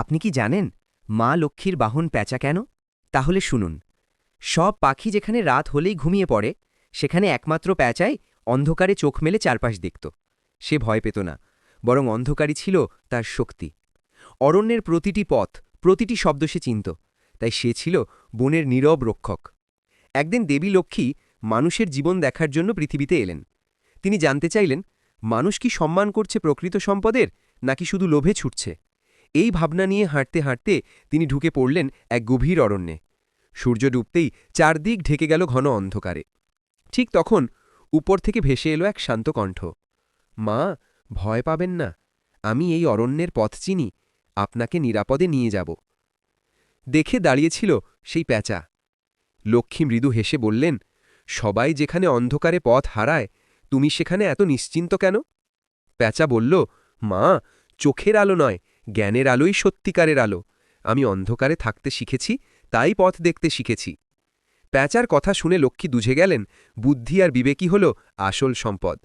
আপনি কি জানেন, মা লক্ষ্মীর বাহন প্যাঁচা কেন? তাহলে শুনুন। সব পাখি যেখানে রাত হলেই ঘুমিয়ে পড়ে, সেখানে একমাত্র প্যাঁচাই অন্ধকারে চোখ মেলে চারপাশ দেখত। সে ভয় পেত না, বরং অন্ধকারই ছিল তার শক্তি। অরণ্যের প্রতিটি পথ, প্রতিটি শব্দ সে চিনত, তাই সে ছিল বনের নীরব রক্ষক। একদিন দেবী লক্ষ্মী মানুষের জীবন দেখার জন্য পৃথিবীতে এলেন। তিনি জানতে চাইলেন, মানুষ কি সম্মান করছে প্রকৃত সম্পদের, নাকি শুধু লোভে ছুটছে? এই ভাবনা নিয়ে হাঁটতে হাঁটতে তিনি ঢুকে পড়লেন এক গভীর অরণ্যে। সূর্য ডুবতেই চারদিক ঢেকে গেল ঘন অন্ধকারে। ঠিক তখন উপর থেকে ভেসে এলো এক শান্ত কণ্ঠ। মা, ভয় পাবেন না। আমি এই অরণ্যের পথ চিনি। আপনাকে নিরাপদে নিয়ে যাব। দেখে দাঁড়িয়েছিল সেই প্যাঁচা। লক্ষ্মী মৃদু হেসে বললেন, সবাই যেখানে অন্ধকারে পথ হারায়, তুমি সেখানে এত নিশ্চিন্ত কেন? প্যাঁচা বলল, মা, চোখের আলো নয় জ্ঞানের আলোই সত্যিকারের আলো। আমি অন্ধকারে থাকতে শিখেছি, তাই পথ দেখতে শিখেছি। প্যাঁচার কথা শুনে লক্ষ্মী দুঝে গেলেন, বুদ্ধি আর বিবেকই হল আসল সম্পদ।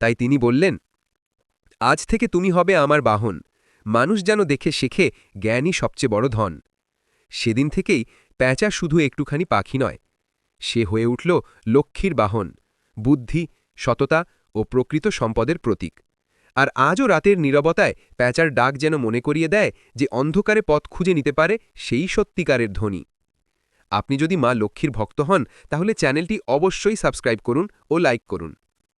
তাই তিনি বললেন, আজ থেকে তুমি হবে আমার বাহন। মানুষ যেন দেখে শেখে, জ্ঞানই সবচেয়ে বড় ধন। সেদিন থেকেই প্যাঁচা শুধু একটুখানি পাখি নয়। সে হয়ে উঠল লক্ষ্মীর বাহন। বুদ্ধি, সততা ও প্রকৃত সম্পদের প্রতীক। আর আজও রাতের নিরবতায় প্যাঁচার ডাক যেন মনে করিয়ে দেয় যে অন্ধকারে পথ খুঁজে নিতে পারে সেই সত্যিকারের ধ্বনি আপনি যদি মা লক্ষ্মীর ভক্ত হন, তাহলে চ্যানেলটি অবশ্যই সাবস্ক্রাইব করুন ও লাইক করুন।